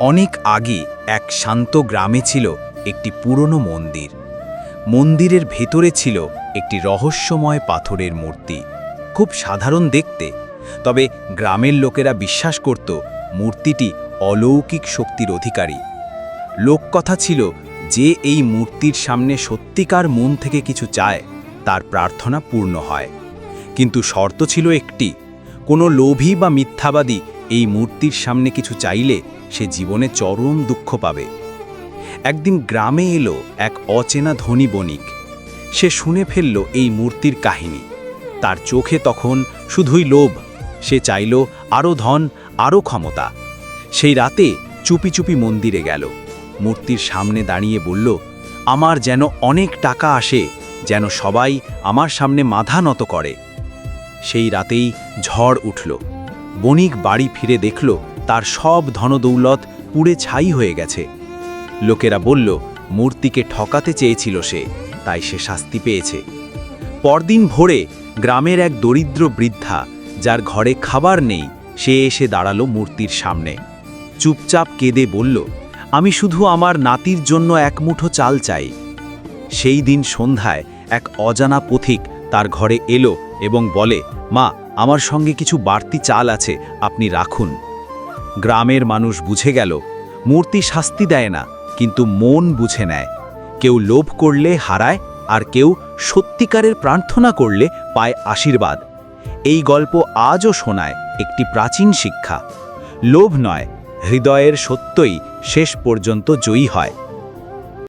অনেক আগে এক শান্ত গ্রামে ছিল একটি পুরনো মন্দির। মন্দিরের ভেতরে ছিল একটি রহস্যময় পাথরের মূর্তি। খুব সাধারণ দেখতে, তবে গ্রামের লোকেরা বিশ্বাস করত মূর্তিটি অলৌকিক শক্তির অধিকারী। লোককথা ছিল যে এই মূর্তির সামনে সত্যিকার মন থেকে কিছু চায়, তার প্রার্থনা পূর্ণ হয়। কিন্তু শর্ত ছিল একটি, কোনো লোভী বা মিথ্যাবাদী এই মূর্তির সামনে কিছু চাইলে সে জীবনে চরম দুঃখ পাবে। একদিন গ্রামে এলো এক অচেনা ধনী বণিক। সে শুনে ফেলল এই মূর্তির কাহিনী। তার চোখে তখন শুধুই লোভ, সে চাইল আরও ধন, আরও ক্ষমতা। সেই রাতে চুপি চুপি মন্দিরে গেল। মূর্তির সামনে দাঁড়িয়ে বলল, আমার যেন অনেক টাকা আসে, যেন সবাই আমার সামনে মাথা নত করে। সেই রাতেই ঝড় উঠল। বণিক বাড়ি ফিরে দেখল, তার সব ধনদৌলত পুড়ে ছাই হয়ে গেছে। লোকেরা বলল, মূর্তিকে ঠকাতে চেয়েছিল সে, তাই সে শাস্তি পেয়েছে। পরদিন ভোরে গ্রামের এক দরিদ্র বৃদ্ধা, যার ঘরে খাবার নেই, সে এসে দাঁড়াল মূর্তির সামনে। চুপচাপ কেঁদে বলল, আমি শুধু আমার নাতির জন্য এক মুঠো চাল চাই। সেই দিন সন্ধ্যায় এক অজানা পথিক তার ঘরে এলো এবং বলে, মা আমার সঙ্গে কিছু বাড়তি চাল আছে, আপনি রাখুন। গ্রামের মানুষ বুঝে গেল, মূর্তি শাস্তি দেয় না, কিন্তু মন বুঝে নেয়। কেউ লোভ করলে হারায়, আর কেউ সত্যিকারের প্রার্থনা করলে পায় আশীর্বাদ। এই গল্প আজও শোনায় একটি প্রাচীন শিক্ষা। লোভ নয়, হৃদয়ের সত্যই শেষ পর্যন্ত জয়ী হয়।